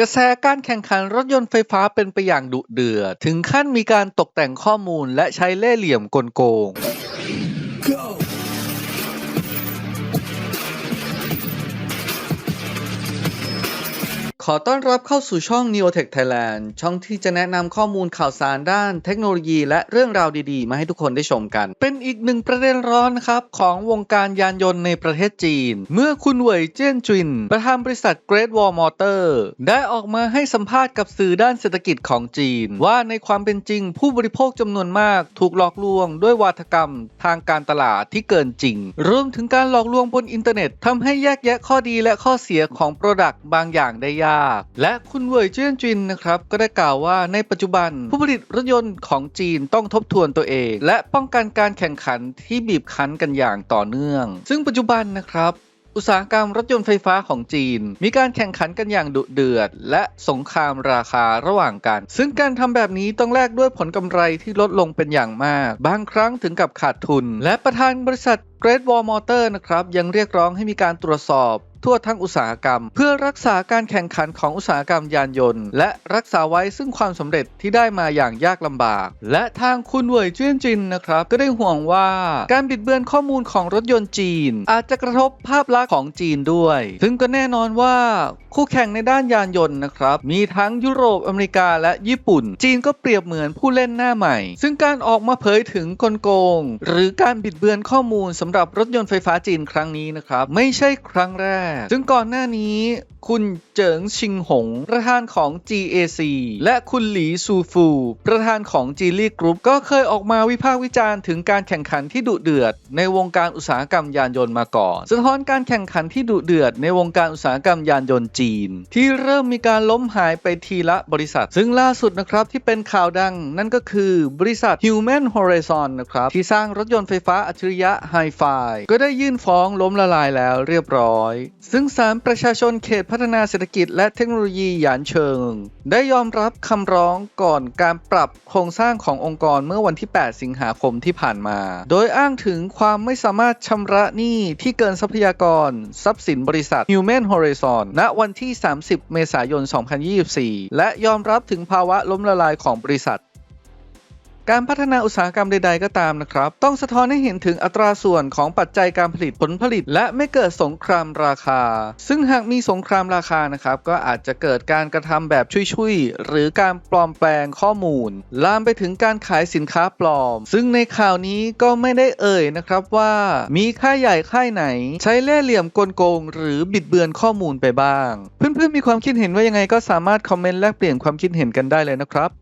กระแสการแข่งขันรถยนต์ไฟฟ้าเป็นไปอย่างดุเดือดถึงขั้นมีการตกแต่งข้อมูลและใช้เล่ห์เหลี่ยมกลโกง ขอต้อนรับเข้าสู่ช่อง Neotech Thailand ช่องที่จะแนะนำข้อมูลข่าวสารด้านเทคโนโลยีและเรื่องราวดีๆ มาให้ทุกคนได้ชมกัน เป็นอีกหนึ่งประเด็นร้อนนะครับ ของวงการยานยนต์ในประเทศจีน เมื่อคุณเหวยเจี้ยนจินประธานบริษัท Great Wall Motor ได้ออกมาให้สัมภาษณ์กับสื่อด้านเศรษฐกิจของจีน ว่าในความเป็นจริงผู้บริโภคจำนวนมาก ถูกหลอกลวง ด้วยวาทกรรม ทางการตลาดที่เกินจริง รวมถึงการหลอกลวงบนอินเทอร์เน็ตทำให้แยกแยะข้อดีและข้อเสียของ Product บางอย่างได้ยากและคุณเวยเจี้ยนจินนะครับก็ได้กล่าวว่าในปัจจุบัน ผู้ผลิตรถยนต์ของจีนต้องทบทวนตัวเอง และป้องกันการแข่งขันที่บีบคั้นกันอย่างต่อเนื่อง ซึ่งปัจจุบันนะครับอุตสาหกรรมรถยนต์ไฟฟ้าของจีน มีการแข่งขันกันอย่างดุเดือด และสงครามราคาระหว่างกัน ซึ่งการทำแบบนี้ต้องแลกด้วยผลกำไรที่ลดลงเป็นอย่างมาก บางครั้งถึงกับขาดทุน และประธานบริษัท Great Wall Motor นะครับยังเรียกร้องให้มีการตรวจสอบ ทั่วทั้งอุตสาหกรรม เพื่อรักษาการแข่งขันของอุตสาหกรรมยานยนต์ และรักษาไว้ซึ่งความสำเร็จที่ได้มาอย่างยากลำบาก และทางคุณเวยเจี้ยนจินนะครับก็ได้ห่วงว่าการบิดเบือนข้อมูลของรถยนต์จีน อาจจะกระทบภาพลักษณ์ของจีนด้วย ซึ่งก็แน่นอนว่าคู่แข่งในด้านยานยนต์นะครับ มีทั้งยุโรปอเมริกาและญี่ปุ่น จีนก็เปรียบเหมือนผู้เล่นหน้าใหม่ ซึ่งการออกมาเผยถึงกลโกง หรือการบิดเบือนข้อมูลสำหรับรถยนต์ไฟฟ้าจีนครั้งนี้นะครับ ไม่ใช่ครั้งแรกซึ่งก่อนหน้านี้คุณเจิงชิงหง ประธานของ GAC และคุณหลีซูฟู ประธานของ g ีลี่กรุ๊ปก็เคยออกมาวิพากษ์วิจารณ์ถึงการแข่งขันที่ดุเดือด ในวงการอุตสาหกรรมยานยนต์มาก่อน สะท้อนการแข่งขันที่ดุเดือดในวงการอุตสาหกรรมยานยนต์จีน ที่เริ่มมีการล้มหายไปทีละบริษัท ซึ่งล่าสุดนะครับที่เป็นข่าวดังนั่นก็คือบริษัท Human Horizon นะครับที่สร้างรถยนต์ไฟฟ้าอัจฉริยะ Hi-Fi ก็ได้ยื่นฟ้องล้มละลายแล้วเรียบร้อยซึ่งศาลประชาชนเขตพัฒนาเศรษฐกิจและเทคโนโลยีหยานเชิง ได้ยอมรับคำร้องก่อนการปรับโครงสร้างขององค์กรเมื่อวันที่ 8 สิงหาคมที่ผ่านมา โดยอ้างถึงความไม่สามารถชำระหนี้ที่เกินทรัพยากร ทรัพย์สินบริษัท Human Horizon ณวันที่ 30 เมษายน 2024 และยอมรับถึงภาวะล้มละลายของบริษัท การพัฒนาอุตสาหกรรมใด ๆ ก็ตามนะครับ ต้องสะท้อนให้เห็นถึงอัตราส่วนของปัจจัยการผลิตผลผลิต และไม่เกิดสงครามราคา ซึ่งหากมีสงครามราคานะครับ ก็อาจจะเกิดการกระทำแบบชุยๆ หรือการปลอมแปลงข้อมูล ลามไปถึงการขายสินค้าปลอม ซึ่งในข่าวนี้ก็ไม่ได้เอ่ยนะครับว่า มีค่ายใหญ่ค่ายไหน ใช้เล่ห์เหลี่ยมกลโกง หรือบิดเบือนข้อมูลไปบ้าง เพื่อนๆมีความคิดเห็นว่ายังไงก็สามารถคอมเมนต์แลกเปลี่ยนความคิดเห็นกันได้เลยนะครับ